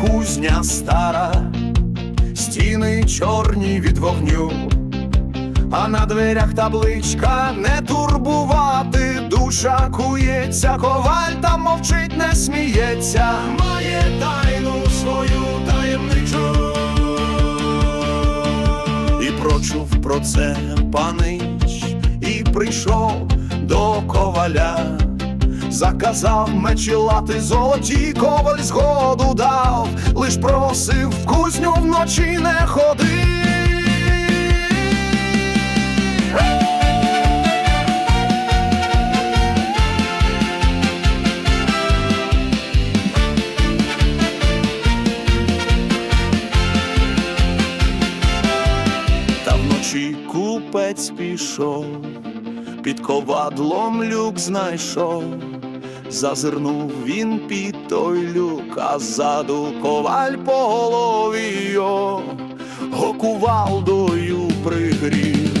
Кузня стара, стіни чорні від вогню, а на дверях табличка не турбувати, душа кується, коваль там мовчить, не сміється, має тайну свою таємничу. І прочув про це панич, і прийшов до коваля. Заказав мечі лати золоті, коваль згоду дав, лиш просив в кузню вночі не ходи. Та купець пішов, під ковадлом люк знайшов. Зазирнув він під той люк, а ззаду коваль по голові його гокувалдою пригрів.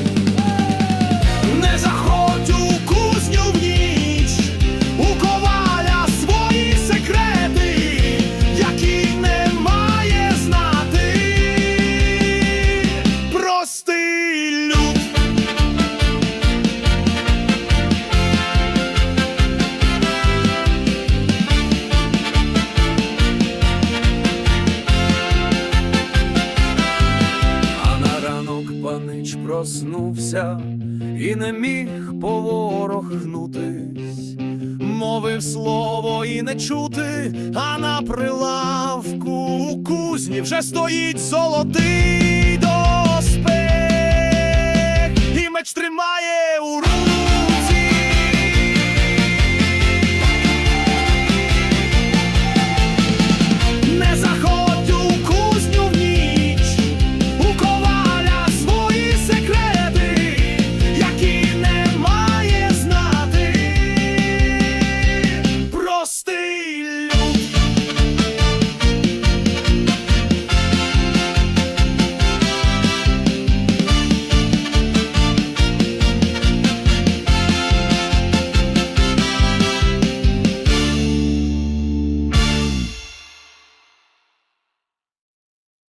Панич проснувся і не міг поворохнутись, мовив слово і не чути, а на прилавку у кузні вже стоїть золотий